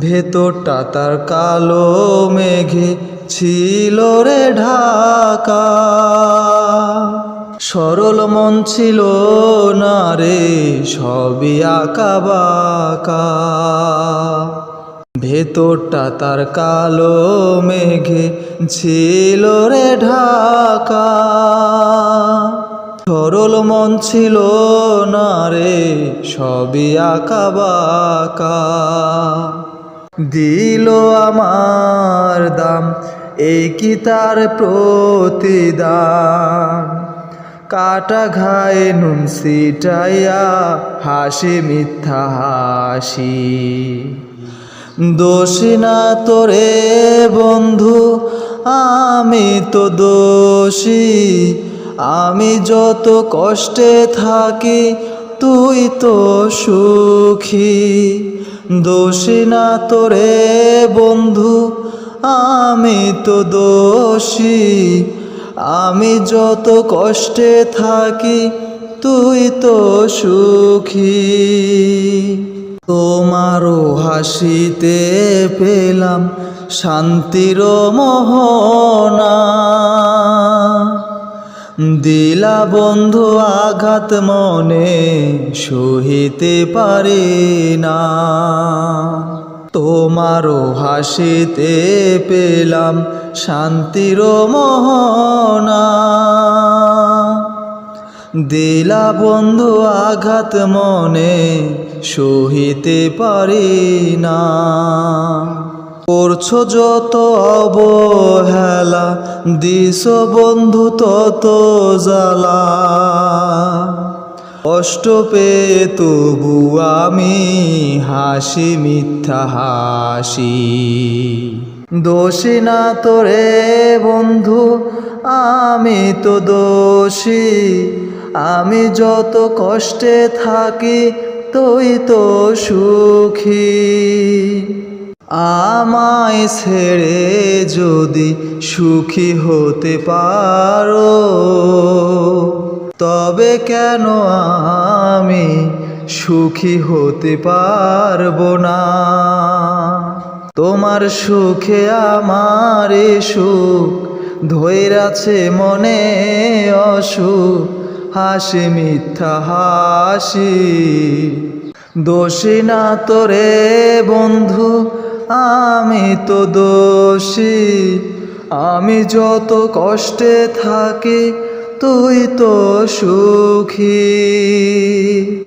ভেতরটা তার কালো মেঘে ছিল রে ঢাকা। সরল মন ছিল না রে, সবই আঁকা বাঁকা। ভেতরটা তার কালো মেঘে ছিল রে ঢাকা। সরল মন ছিল না রে, সবই আঁকা বাঁকা। দিল আমার দাম, এই কি তার প্রতিদান? কাটা ঘায়ে নুন সিটাইয়া হাসি মিথ্যা হাসি। দোষী না তোরে বন্ধু, আমি তো দোষী। আমি যত কষ্টে থাকি তুই তো সুখী। দোষী না তোরে বন্ধু, আমি তো দোষী। আমি যত কষ্টে থাকি, তুই তো সুখী। তোমারও হাসিতে পেলাম শান্তির মোহনা। দিলা বন্ধু আঘাত মনে সহিতে পারি না। তোমারও হাসিতে পেলাম শান্তির মোহনা। দিলা বন্ধু আঘাত মনে সহিতে পারি না। করছ যত অবহেলা দিস বন্ধু তত জ্বালা। কষ্ট পেয়ে তবু আমি হাসি, মিথ্যা হাসি। দোষী না তোরে বন্ধু, আমি তো দোষী। আমি যত কষ্টে থাকি, তুই তো সুখী। আমায় ছেড়ে যদি সুখী হতে পারো, তবে কেন আমি সুখী হতে পারব না? তোমার সুখে আমার সুখ, ধৈরাছে মনে অসুখ, হাসি মিথ্যা হাসি। দোষী না তোরে বন্ধু আমি তো দোষী আমি যত কষ্টে থাকি তুই তো সুখী।